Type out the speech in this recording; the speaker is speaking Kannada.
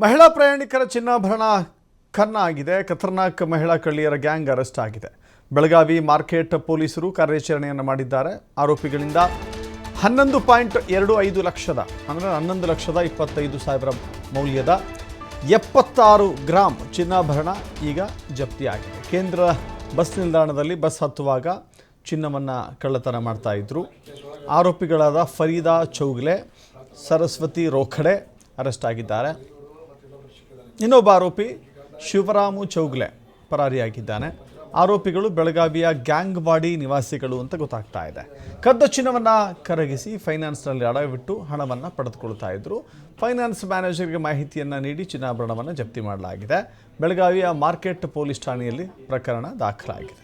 ಮಹಿಳಾ ಪ್ರಯಾಣಿಕರ ಚಿನ್ನಾಭರಣ ಖನ್ನ ಆಗಿದೆ ಖತರ್ನಾಕ್ ಮಹಿಳಾ ಕಳ್ಳಿಯರ ಗ್ಯಾಂಗ್ ಅರೆಸ್ಟ್ ಆಗಿದೆ. ಬೆಳಗಾವಿ ಮಾರ್ಕೆಟ್ ಪೊಲೀಸರು ಕಾರ್ಯಾಚರಣೆಯನ್ನು ಮಾಡಿದ್ದಾರೆ. ಆರೋಪಿಗಳಿಂದ ಹನ್ನೊಂದು ಪಾಯಿಂಟ್ ಎರಡು ಐದು ಲಕ್ಷದ, ಅಂದರೆ ಹನ್ನೊಂದು ಲಕ್ಷದ ಇಪ್ಪತ್ತೈದು ಸಾವಿರ ಮೌಲ್ಯದ ಎಪ್ಪತ್ತಾರು ಗ್ರಾಂ ಚಿನ್ನಾಭರಣ ಈಗ ಜಪ್ತಿಯಾಗಿದೆ. ಕೇಂದ್ರ ಬಸ್ ನಿಲ್ದಾಣದಲ್ಲಿ ಬಸ್ ಹತ್ತುವಾಗ ಚಿನ್ನವನ್ನು ಕಳ್ಳತನ ಮಾಡ್ತಾ ಇದ್ರು. ಆರೋಪಿಗಳಾದ ಫರೀದಾ ಚೌಗ್ಲೆ, ಸರಸ್ವತಿ ರೋಖಡೆ ಅರೆಸ್ಟ್ ಆಗಿದ್ದಾರೆ. ಇನ್ನೊಬ್ಬ ಆರೋಪಿ ಶಿವರಾಮು ಚೌಗ್ಲೆ ಪರಾರಿಯಾಗಿದ್ದಾನೆ. ಆರೋಪಿಗಳು ಬೆಳಗಾವಿಯ ಗ್ಯಾಂಗ್ ಬಾಡಿ ನಿವಾಸಿಗಳು ಅಂತ ಗೊತ್ತಾಗ್ತಾ ಇದೆ. ಕದ್ದ ಚಿನ್ನವನ್ನು ಕರಗಿಸಿ ಫೈನಾನ್ಸ್ನಲ್ಲಿ ಅಡವಿಟ್ಟು ಹಣವನ್ನು ಪಡೆದುಕೊಳ್ತಾ ಇದ್ದರು ಫೈನಾನ್ಸ್ ಮ್ಯಾನೇಜರ್ಗೆ ಮಾಹಿತಿಯನ್ನು ನೀಡಿ ಚಿನ್ನಾಭರಣವನ್ನು ಜಪ್ತಿ ಮಾಡಲಾಗಿದೆ. ಬೆಳಗಾವಿಯ ಮಾರ್ಕೆಟ್ ಪೊಲೀಸ್ ಠಾಣೆಯಲ್ಲಿ ಪ್ರಕರಣ ದಾಖಲಾಗಿದೆ.